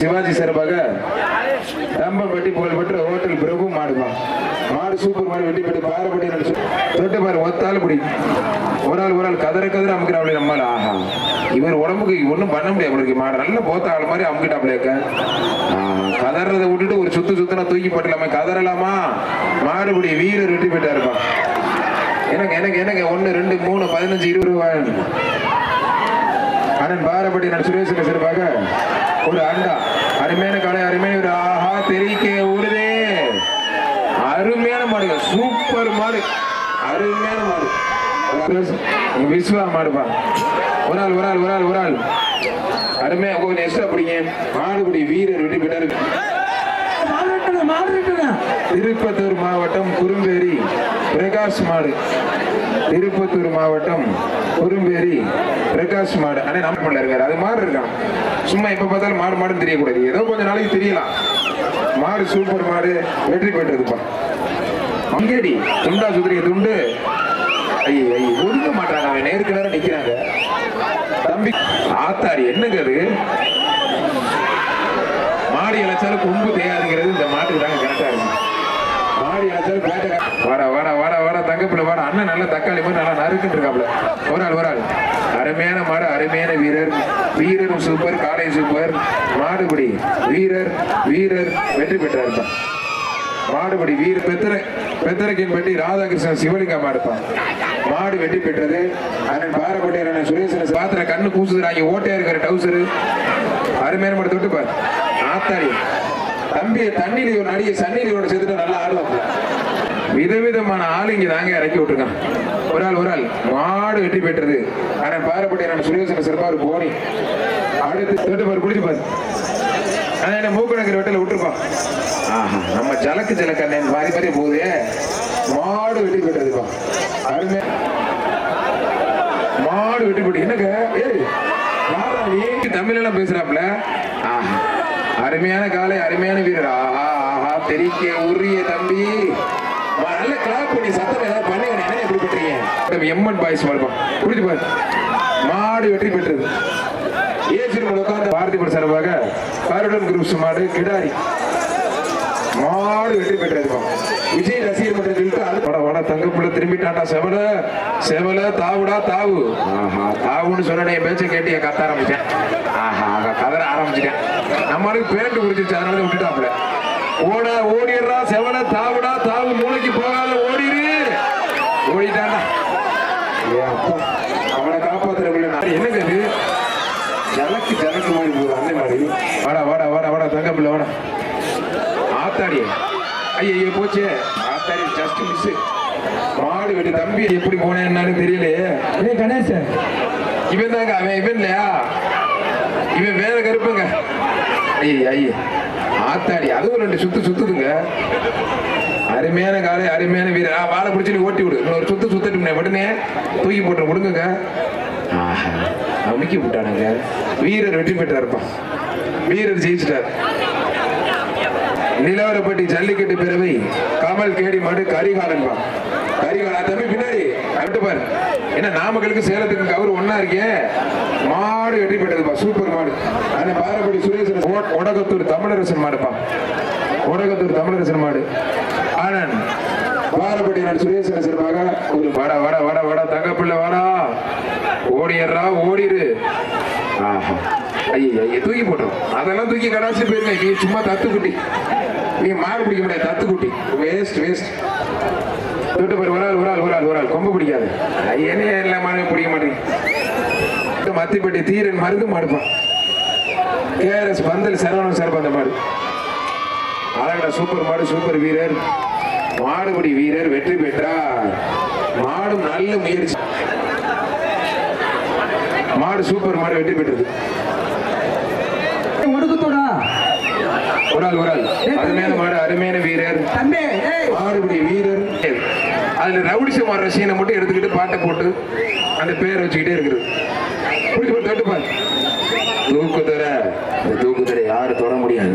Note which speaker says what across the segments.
Speaker 1: சிவாஜி சார்பாக தம்பம்பட்டி புகழ்பெற்ற ஹோட்டல் பிரபு மாடுமா. மாடு சூப்பர் மாடு வெட்டி பெற்று பாரப்பட்டி தொட்டு பாரு ஒத்தால் பிடி ஒரு ஆள் ஒரு ஆள் கதற கதற அமுக்கிறாப்ல நம்மளால ஆஹா. இவர் உடம்புக்கு ஒன்றும் பண்ண முடியாது அவளுக்கு மாடு நல்ல போத்த ஆள் மாதிரி அமுக்கிட்டாப்லேக்க கதறதை விட்டுட்டு ஒரு சுத்து சுத்தனா தூக்கி போட்டலாமே. கதறலாமா? மாடுபடி வீரர் வெட்டி பெற்றா இருப்பான் எனக்கு எனக்கு எனக்கு ஒன்று ரெண்டு மூணு பதினஞ்சு இருபது ரூபாய் அண்ணன் பாரப்பட்டி நான் சுரேஷன் சிறப்பாக ஒரு ஆண்டா அருமையான கடை அருமையான ஒரு ஆஹா தெரிக்க ஊருதே. அருமையான மாடுங்க சூப்பர் மாடு. அருமையான மாடு. விஸ்வா மாடுப்பா ஒரு ஆள் ஒரு ஆள் ஒரு ஆள் ஒரு ஆள். அருமையா கொஞ்சம் எக்ஸ்ட்ரா பிடிங்க. மாடுபடி வீரர் விட்டு பெற்றாரு. திருப்பத்தூர் மாவட்டம் குறும்பேரி பிரகாஷ் மாடு. திருப்பத்தூர் மாவட்டம் குறும்பேரி பிரகாஷ் மாடு. அண்ணே நம்ம இருக்காரு. அது மாடு இருக்கான் சும்மா எப்ப பார்த்தாலும் மாடு மாடுன்னு தெரியக்கூடாது. ஏதோ கொஞ்ச நாளைக்கு தெரியலாம். மாடு சூப்பர் மாடு வெற்றி பெற்றதுப்பா. அங்கேடி துண்டா சுதிரிய துண்டு. ஐயோ ஐயோ ஒதுக்க மாட்டாங்க அவன் நேருக்கு நேரம் நிக்கிறாங்க. தம்பி ஆத்தாடி என்னங்க அது? மாடி கொம்பு தேயாதுங்கிறது இந்த மாட்டுக்கு தாங்க கரெக்டா இருக்கும் மாடி இழைச்சாலும் பேட்டை வாடா வாடா வாடா வாடா தங்கப்பிள்ள வாடா. அண்ணன் நல்ல தக்காளி மாதிரி நல்லா நறுக்குன்னு இருக்காப்ல ஒரு ஆள் ஒரு ஆள். அருமையான மாடு அருமையான வீரர். வீரரும் சூப்பர் காலை சூப்பர் மாடுபடி வீரர் வீரர் வெற்றி பெற்றார் தான் மாடுபடி வீர பெத்தரை பெத்தரக்கின் பட்டி ராதாகிருஷ்ணன் சிவலிங்கம் மாடுப்பான் மாடு வெட்டி பெற்றது. அண்ணன் பாரப்பட்டியர் அண்ணன் சுரேசன் பாத்திர கண்ணு பூசுதுறாங்க ஓட்டையா இருக்கிற டவுசரு. அருமையான மாடு தொட்டு பாரு ஆத்தாடி. தம்பிய தண்ணியில ஒரு நடிகை சன்னிலியோட சேர்த்துட்டு நல்லா ஆடுவாங்க விதவிதமான ஆள் இங்க தாங்க இறக்கி விட்டுருக்கான். ஒரு ஆள் ஒரு ஆள். மாடு வெற்றி பெற்றது அண்ணன் நான் சுரேசன சிறப்பா சிறப்பாரு போனி. அடுத்து தொட்டு பாரு குடிச்சு பாரு. அதான் என்ன மூக்கணக்கிற வெட்டில விட்டுருப்பான். ஆஹா நம்ம ஜலக்கு ஜலக்கண்ணன் மாறி மாறி போகுதே. மாடு வெட்டி போயிட்டதுப்பா அருமை. மாடு வெட்டி போட்டு என்னங்க? ஏய் தமிழ் எல்லாம் பேசுறாப்ல அருமையான காலை அருமையான வீரர். ஆஹா ஆஹா தெரிக்க உரிய தம்பி. நல்ல கிளாப் பண்ணி சத்தம் ஏதாவது பண்ணுங்க என்ன எப்படி பண்றீங்க எம்என் பாய்ஸ் வாழ்ப்பா குடிச்சு பாரு? மாடு வெற்றி பெற்றது. ஏசிறுமல் உட்கார்ந்து பாரதிபுர சார்பாக பாரடன் குரூப்ஸ் மாடு கிடாரி. மாடு வெற்றி பெற்றிருக்கோம் விஜய் ரசிகர் மன்றத்தில் தங்கப்புள்ள அது வட செவல செவல தாவுடா தாவு. ஆஹா தாவுன்னு சொன்ன என் பேச்சை கேட்டு என் கத்த ஆரம்பிச்சேன். ஆஹா ஆஹா, கதற ஆரம்பிச்சிட்டேன். நம்மளுக்கு பேண்ட் குடிச்சிச்சு அதனால விட்டுட்டாப்புல. விட்டுட்டாப்ல ஓட ஓடிடுறா செவல தாவுடா தாவு மூளைக்கு போகாத ஓடிடு. ஓடிட்டாண்டா அவனை காப்பாத்துறவில்லை நான் என்னங்க இது? ஜனக்கு மாதிரி போகுது அந்த மாதிரி. வாடா வாடா வாடா வாடா தங்க பிள்ளை வாடா. ஆத்தாடி ஐயோ போச்சே. ஆத்தாடி ஜஸ்ட் மிஸ்ஸு மாடு வெட்டி தம்பி எப்படி போனேன்னு தெரியலையே.
Speaker 2: ஏய் கணேஷ்
Speaker 1: இவன் தாங்க அவன் இவன் இல்லையா? இவன் வேற கருப்புங்க. ஐய ஐய. ஆத்தாடி அதுவும் ரெண்டு சுத்து சுத்துதுங்க. அருமையான காலை அருமையான வீரர். வாழை பிடிச்சி நீ ஓட்டி விடு. இன்னொரு சுத்து சுத்தட்டு உடனே தூக்கி போட்டு விடுங்க ஆஹா அமுக்கி விட்டானுங்க. வீரர் வெற்றி பெற்றார் இருப்பான் வீரர் ஜெயிச்சிட்டார். நிலவரப்பட்டி ஜல்லிக்கட்டு பிறவை கமல் கேடி மாடு கரிகாலன் கரிகாலன் தம்பி பின்னாடி. பாரு. என்ன நாமக்கலுக்கு சேலத்துக்கு அவர் ஒன்னா இருக்கே? மாடு வெற்றி பெற்றதுப்பா சூப்பர் மாடு. அந்த பாரப்படி சுரேசன் ஒடகத்தூர் தமிழரசன் மாடுப்பா. ஒடகத்தூர் தமிழரசன் மாடு. ஆனந்த் பாரப்பட்டி நான் சுரேசன் சிறப்பாக ஒரு வாடா வாடா வாடா வாடா தங்கப்பிள்ளை வாடா. ஓடிடுறா ஓடிரு ஆஹா. ஐயா தூக்கி போட்டுரும். அதெல்லாம் தூக்கி கடாசி போயிருங்க. நீ சும்மா தத்து குட்டி நீ மாடு பிடிக்க முடியாது தத்து குட்டி வேஸ்ட் வேஸ்ட் தொட்டு பாரு ஒரு ஆள் ஒரு ஆள் ஒரு ஆள் ஒரு ஆள். கொம்பு பிடிக்காது. ஐயனே எல்லாமே பிடிக்க மாட்டேங்குது. மத்திப்பட்டி தீரன் மருந்து மாடுப்பான் கேஆர்எஸ் பந்தல் சரவணன் சார் அந்த மாடு. அழகடா சூப்பர் மாடு சூப்பர் வீரர். மாடுபடி வீரர் வெற்றி பெற்றார். மாடும் நல்ல முயற்சி. மாடு சூப்பர் மாடு வெற்றி பெற்றது.
Speaker 2: ஒடுக்குத்தோடா
Speaker 1: ஒரு ஆள் ஒரு ஆள் அருமையான மாடு அருமையான வீரர். மாடுபிடி வீரர். அதுல ரவுடிசம் மாடுற சீனை மட்டும் எடுத்துக்கிட்டு பாட்டை போட்டு அந்த பேரை வச்சுக்கிட்டே இருக்குது பிடிச்சி போட்டு தட்டு பாரு. தூக்குதர இந்த தூக்குதரை யாரும் தொட முடியாது.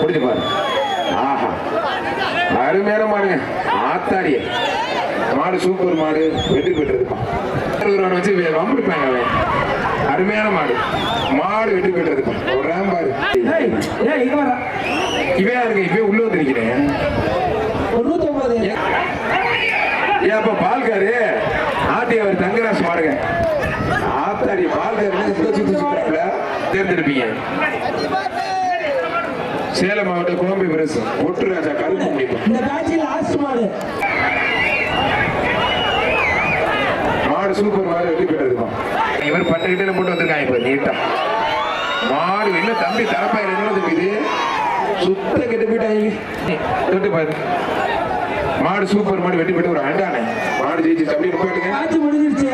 Speaker 1: பிடிச்சி பாரு. ஆஹா. அருமையான மாடுங்க. ஆத்தாடிய. மாடு சூப்பர் மாடு. வெற்றி பெற்றதுப்பா ஒருவன் வச்சு வம்பிடுப்பாங்க அவன். அருமையான மாடு. மாடு வெற்றி பெற்றதுப்பா ஒரு
Speaker 2: ஏய் இங்க வர
Speaker 1: இவன் இருக்கு? இப்ப உள்ள வந்து நிக்கிறேன்
Speaker 2: ஒரு நூத்தி ஒன்பது
Speaker 1: ஏப்பா பால்காரு ஆட்டி அவர் தங்கராசு மாடுங்க ஆத்தாடி பால்காரு தேர்ந்தெடுப்பீங்க. சேலம் மாவட்டம் கோம்பை பிரசு ஒட்டுராஜா கருப்பு முடியும்
Speaker 2: இந்த பேட்சில் லாஸ்ட் மாடு.
Speaker 1: மாடு சூப்பர் மாடு வெற்றி பெற்றதுமா இவர் பட்டு கிட்ட போட்டு வந்திருக்காங்க இப்ப நீட்டா. மாடு என்ன தம்பி தரப்பாயிரம் என்ன தம்பி இது. சுத்த கெட்டு போயிட்டாங்க கெட்டு பாரு. மாடு சூப்பர் மாடு வெட்டி போட்டு ஒரு அண்டானே மாடு ஜெயிச்சு தம்பி போயிட்டுங்க.
Speaker 2: முடிஞ்சிருச்சு.